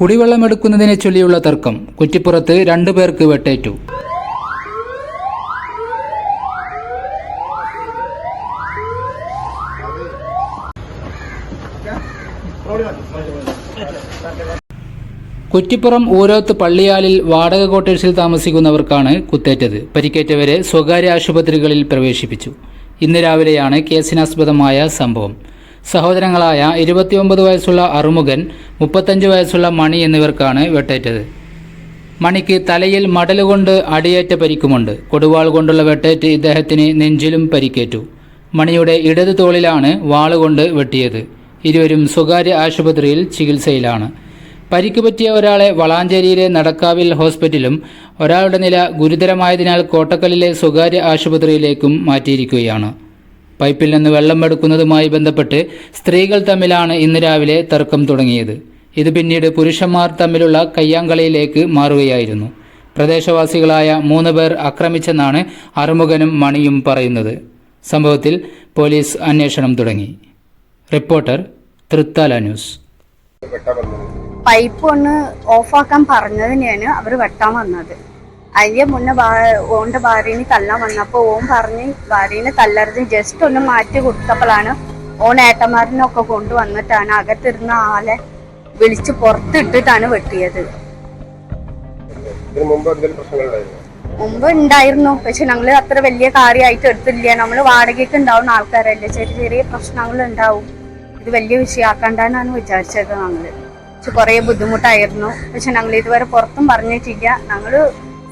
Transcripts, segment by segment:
കുടിവെള്ളമെടുക്കുന്നതിനെ ചൊല്ലിയുള്ള തർക്കം കുറ്റിപ്പുറത്ത് രണ്ടു പേർക്ക് വെട്ടേറ്റു. കുറ്റിപ്പുറം ഊരോത്ത് പള്ളിയാലിൽ വാടക ക്വാർട്ടേഴ്സിൽ താമസിക്കുന്നവർക്കാണ് കുത്തേറ്റത്. പരിക്കേറ്റവരെ സ്വകാര്യ ആശുപത്രികളിൽ പ്രവേശിപ്പിച്ചു. ഇന്ന് രാവിലെയാണ് കേസിനാസ്പദമായ സംഭവം. സഹോദരങ്ങളായ ഇരുപത്തിയൊമ്പത് വയസ്സുള്ള അറുമുഖൻ മുപ്പത്തഞ്ച് വയസ്സുള്ള മണി എന്നിവർക്കാണ് വെട്ടേറ്റത്. മണിക്ക് തലയിൽ മടലുകൊണ്ട് അടിയേറ്റ പരിക്കുമുണ്ട്. കൊടുവാൾ കൊണ്ടുള്ള വെട്ടേറ്റ് ഇദ്ദേഹത്തിന് നെഞ്ചിലും പരിക്കേറ്റു. മണിയുടെ ഇടത് തോളിലാണ് വാളുകൊണ്ട് വെട്ടിയത്. ഇരുവരും സ്വകാര്യ ആശുപത്രിയിൽ ചികിത്സയിലാണ്. പരിക്ക് പറ്റിയ ഒരാളെ വളാഞ്ചേരിയിലെ നടക്കാവിൽ ഹോസ്പിറ്റലും ഒരാളുടെ നില ഗുരുതരമായതിനാൽ കോട്ടക്കലിലെ സ്വകാര്യ ആശുപത്രിയിലേക്കും മാറ്റിയിരിക്കുകയാണ്. പൈപ്പിൽ നിന്ന് വെള്ളം എടുക്കുന്നതുമായി ബന്ധപ്പെട്ട് സ്ത്രീകൾ തമ്മിലാണ് ഇന്ന് രാവിലെ തർക്കം തുടങ്ങിയത്. ഇത് പിന്നീട് പുരുഷന്മാർ തമ്മിലുള്ള കയ്യാങ്കളിയിലേക്ക് മാറുകയായിരുന്നു. പ്രദേശവാസികളായ മൂന്ന് പേർ ആക്രമിച്ചെന്നാണ് അറുമുഖനും മണിയും പറയുന്നത്. സംഭവത്തിൽ പോലീസ് അന്വേഷണം തുടങ്ങി. Reporter Thrithala news. പൈപ്പ് ഒന്ന് ഓഫാക്കാൻ പറഞ്ഞതിനെയാണ് അവർ വെട്ടാൻ വന്നത്. അതിന്റെ മുന്നേ ഓന്റെ ഭാര്യനെ തല്ലാൻ വന്നപ്പോ ഓൻ പറഞ്ഞ് ഭാര്യനെ തല്ലരുത് ജസ്റ്റ് ഒന്ന് മാറ്റി കൊടുത്തപ്പോഴാണ് ഓൺ ഏട്ടന്മാരനൊക്കെ കൊണ്ടുവന്നിട്ടാണ് അകത്തിരുന്ന ആളെ വിളിച്ച് പുറത്തിട്ടിട്ടാണ് വെട്ടിയത്. മുമ്പ് ഉണ്ടായിരുന്നു. പക്ഷെ ഞങ്ങൾ അത്ര വലിയ കാര്യമായിട്ട് എടുത്തില്ല. നമ്മൾ വാടകയ്ക്ക് ഉണ്ടാവുന്ന ആൾക്കാരല്ലേ. ചെറിയ ചെറിയ പ്രശ്നങ്ങൾ ഉണ്ടാവും ഇത് വലിയ വിഷയമാക്കണ്ടെന്നാണ് വിചാരിച്ചത് ഞങ്ങൾ. പക്ഷെ കുറെ ബുദ്ധിമുട്ടായിരുന്നു. പക്ഷെ ഞങ്ങൾ ഇതുവരെ പുറത്തും പറഞ്ഞിട്ടില്ല. ഞങ്ങൾ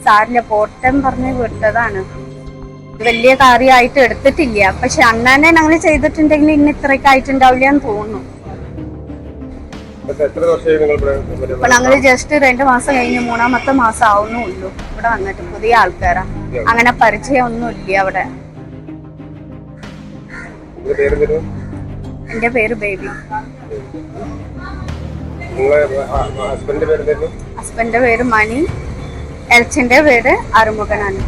സാറിന്റെ പോട്ടം പറഞ്ഞ് വിട്ടതാണ്. വലിയ കാര്യമായിട്ട് എടുത്തിട്ടില്ല. പക്ഷെ അണ്ണനെ ഞങ്ങൾ ചെയ്തിട്ടുണ്ടെങ്കിൽ ഇന്ന് ഇത്രയൊക്കെ ആയിട്ടുണ്ടാവില്ല എന്ന് തോന്നുന്നു. അപ്പൊ ഞങ്ങൾ ജസ്റ്റ് രണ്ടു മാസം കഴിഞ്ഞ് മൂന്നാമത്തെ മാസം ആവുന്നുള്ളൂ. ഇവിടെ വന്നിട്ട് പുതിയ ആൾക്കാരാ. അങ്ങനെ പരിചയം ഒന്നും ഇല്ല അവിടെ. എന്റെ പേര് ബേബി. ഹസ്ബൻഡിന്റെ പേര് മണി. എൽച്ചന്റെ പേര് അറുമുഖനാണ്.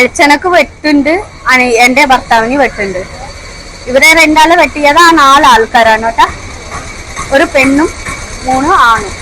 എൽച്ചനൊക്കെ ഇപ്പൊ വെട്ടുണ്ട് എന്റെ ഭർത്താവിന് വെട്ടുണ്ട്. ഇവരെ രണ്ടാൾ വെട്ടിയത് ആ നാല് ആൾക്കാരാണ് കേട്ടാ. ഒരു പെണ്ണും മൂന്ന് ആണും.